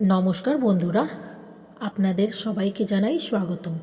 নমস্কার বন্ধুরা, আপনাদের সবাইকে জানাই স্বাগতম।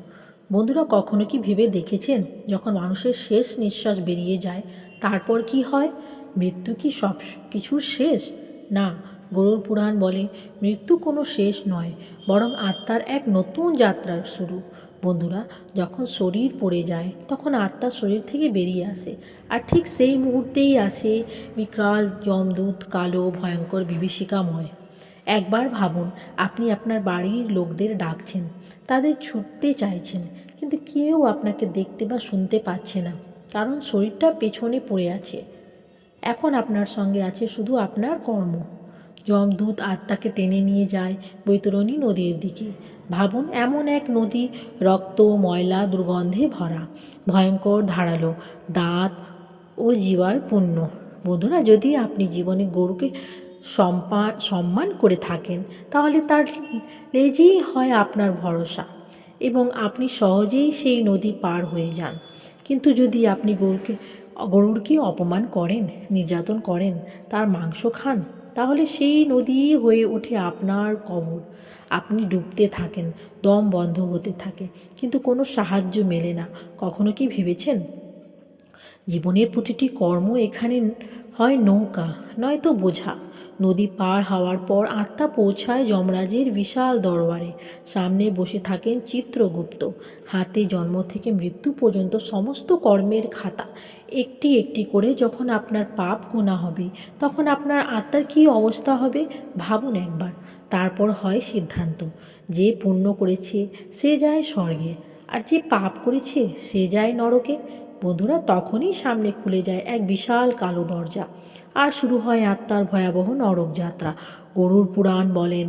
বন্ধুরা, কখনো কি ভেবে দেখেছেন যখন মানুষের শেষ নিঃশ্বাস বেরিয়ে যায়, তারপর কি হয়? মৃত্যু কি সব কিছুর শেষ? না, গরুর পুরাণ বলে মৃত্যু কোনো শেষ নয়, বরং আত্মার এক নতুন যাত্রার শুরু। বন্ধুরা, যখন শরীর পড়ে যায়, তখন আত্মা শরীর থেকে বেরিয়ে আসে, আর ঠিক সেই মুহূর্তেই আসে বিকরাল যমদূত কালো, ভয়ঙ্কর, বিভীষিকাময়। একবার ভাবুন, আপনি আপনার বাড়ির লোকদের ডাকছেন, তাদের ছুটতে চাইছেন, কিন্তু কেউ আপনাকে দেখতে বা শুনতে পাচ্ছে না, কারণ শরীরটা পেছনে পড়ে আছে। এখন আপনার সঙ্গে আছে শুধু আপনার কর্ম। যমদূত আত্মাকে টেনে নিয়ে যায় বৈতরণী নদীর দিকে। ভাবুন, এমন এক নদী, রক্ত, ময়লা, দুর্গন্ধে ভরা, ভয়ঙ্কর ধারালো, দাঁত ও জীবার পূর্ণ। বন্ধুরা, যদি আপনি জীবনে গরুকে সম্পা, সম্মান করে থাকেন, তাহলে তার লেজেই হয় আপনার ভরসা এবং আপনি সহজেই সেই নদী পার হয়ে যান। কিন্তু যদি আপনি গরুকে, গরুরকে অপমান করেন, নির্যাতন করেন, তার মাংস খান, তাহলে সেই নদী হয়ে ওঠে আপনার কবর। আপনি ডুবতে থাকেন, দম বন্ধ হতে থাকে, কিন্তু কোনো সাহায্য মেলে না। কখনো কি ভেবেছেন? জীবনের প্রতিটি কর্ম এখানে হয় নৌকা, নয়তো বোঝা। নদী পার হওয়ার পর আত্মা পৌঁছায় যমরাজের বিশাল দরবারে। সামনে বসে থাকেন চিত্রগুপ্ত। হাতে জন্ম থেকে মৃত্যু পর্যন্ত সমস্ত কর্মের খাতা। একটি একটি করে যখন আপনার পাপ গোনা হবে, তখন আপনার আত্মার কী অবস্থা হবে ভাবুন একবার। তারপর হয় সিদ্ধান্ত। যে পুণ্য করেছে, সে যায় স্বর্গে। আর যে পাপ করেছে, সে যায় নরকে। বন্ধুরা, তখনই সামনে খুলে যায় এক বিশাল কালো দরজা। আর শুরু হয় আত্মার ভয়াবহ নরক যাত্রা। গরুর পুরাণ বলেন,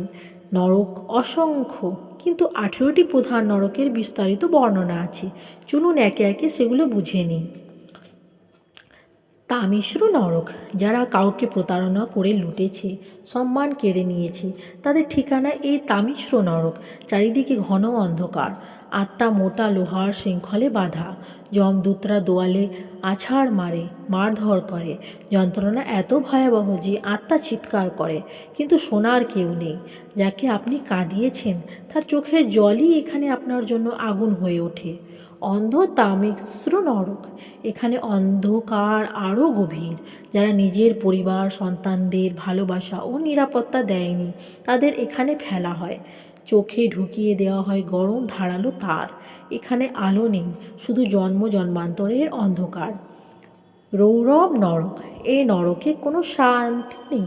নরক অসংখ্য, কিন্তু আঠেরোটি প্রধান নরকের বিস্তারিত বর্ণনা আছে। চলুন একে একে সেগুলো বুঝে নিই। তামিশ্র নরক, যারা কাউকে প্রতারণা করে লুটেছে, সম্মান কেড়ে নিয়েছে, তাদের ঠিকানা এই তামিশ্র নরক, চারিদিকে ঘন অন্ধকার। আত্মা মোটা লোহার শৃঙ্খলে বাঁধা। যমদূতরা দোয়ালে আছাড় মারে, মারধর করে। যন্ত্রণা এত ভয়াবহ যে আত্মা চিৎকার করে, কিন্তু শোনার কেউ নেই। যাকে আপনি কাঁদিয়েছেন, তার চোখের জলই এখানে আপনার জন্য আগুন হয়ে ওঠে। অন্ধ তামিশ্র নরক এখানে অন্ধকার আরও গভীর। যারা নিজের পরিবার, সন্তানদের ভালোবাসা ও নিরাপত্তা দেয়নি, তাদের এখানে ফেলা হয়। চোখে ঢুকিয়ে দেওয়া হয় গরম ধারালো তার। এখানে আলো নেই, শুধু জন্ম জন্মান্তরের অন্ধকার। রৌরব নরক এই নরকে কোনো শান্তি নেই।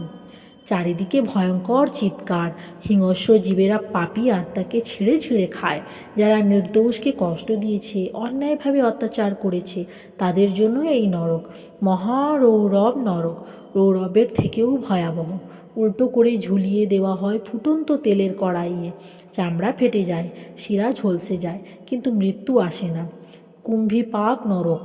চারিদিকে ভয়ঙ্কর চিৎকার। হিংস্র জীবেরা পাপি আত্মাকে ছিঁড়ে ছিঁড়ে খায়, যারা নির্দোষকে কষ্ট দিয়েছে, অন্যায়ভাবে অত্যাচার করেছে। তাদের জন্য এই নরক, মহারৌরব নরক, রৌরবের থেকেও ভয়াবহ। উল্টো করে ঝুলিয়ে দেওয়া হয় ফুটন্ত তেলের কড়াইয়ে। চামড়া ফেটে যায়, শিরা ঝলসে যায়, কিন্তু মৃত্যু আসে না। কুম্ভীপাক নরক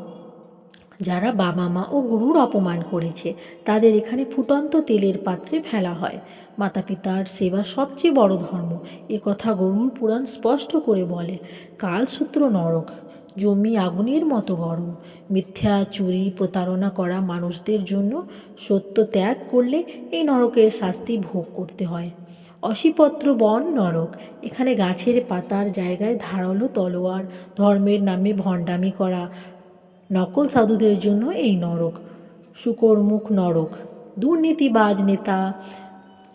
যারা বাবা মা ও গুরুর অপমান করেছে, তাদের এখানে ফুটন্ত তেলের পাত্রে ফেলা হয়। মাতা পিতার সেবা সবচেয়ে বড় ধর্ম। এ কথা গরুর পুরাণ স্পষ্ট করে বলে, কালসূত্র নরক, জমি আগুনের মতো গরম। মিথ্যা চুরি প্রতারণা করা মানুষদের জন্য সত্য ত্যাগ করলে এই নরকের শাস্তি ভোগ করতে হয়। অশিপত্র বন নরক, এখানে গাছের পাতার জায়গায় ধারালো তলোয়ার, ধর্মের নামে ভণ্ডামি করা নকল সাধুদের জন্য এই নরক। শুকরমুখ নরক। দুর্নীতিবাজ নেতা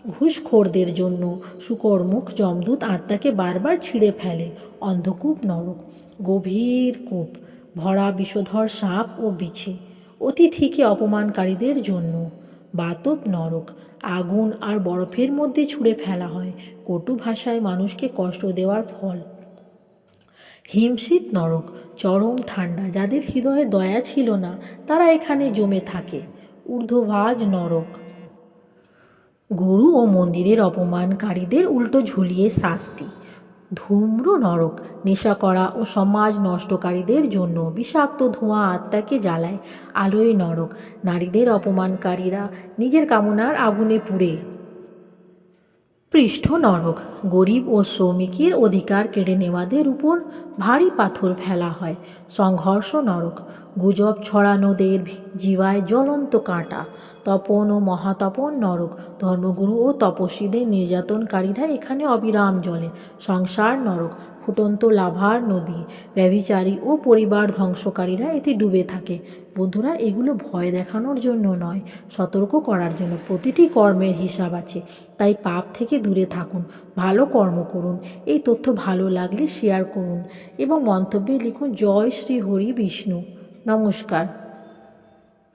ঘুষখোরদের জন্য শুকরমুখ যমদূত আত্মাকে বারবার ছিঁড়ে ফেলে। অন্ধকূপ নরক। গভীর কূপ। ভরা বিষধর সাপ ও বিছে। অতিথিকে অপমানকারীদের জন্য বাতব নরক। আগুন আর বরফের মধ্যে ছুঁড়ে ফেলা হয়। কটু ভাষায় মানুষকে কষ্ট দেওয়ার ফল। হিমশীত নরক, চরম ঠান্ডা, যাদের হৃদয়ে দয়া ছিল না, তারা এখানে জমে থাকে। ঊর্ধ্বভাজ নরক। গরু ও মন্দিরের অপমানকারীদের উল্টো ঝুলিয়ে শাস্তি। ধূম্র নরক, নেশা করা ও সমাজ নষ্টকারীদের জন্য বিষাক্ত ধোঁয়া আত্মাকে জ্বালায়। আলোয় নরক, নারীদের অপমানকারীরা নিজের কামনার আগুনে পুড়ে। পৃষ্ঠ নরক। গরিব ও শ্রমিকের অধিকার কেড়ে নেওয়াদের উপর ভারী পাথর ফেলা হয়। সংঘর্ষ নরক। গুজব ছড়ানোদের জীবায় জ্বলন্ত কাঁটা। তপন ও মহাতপন নরক। ধর্মগুরু ও তপস্বীদের নির্যাতনকারীরা এখানে অবিরাম জ্বলে। সংসার নরক। ফুটন্ত লাভার নদী। ব্যভিচারী ও পরিবার ধ্বংসকারীরা এতে ডুবে থাকে। বন্ধুরা, এগুলো ভয় দেখানোর জন্য নয়, সতর্ক করার জন্য। প্রতিটি কর্মের হিসাব আছে। তাই পাপ থেকে দূরে থাকুন, ভালো কর্ম করুন। এই তথ্য ভালো লাগলে শেয়ার করুন এবং মন্তব্যে লিখুন, জয় শ্রী হরি বিষ্ণু। নমস্কার।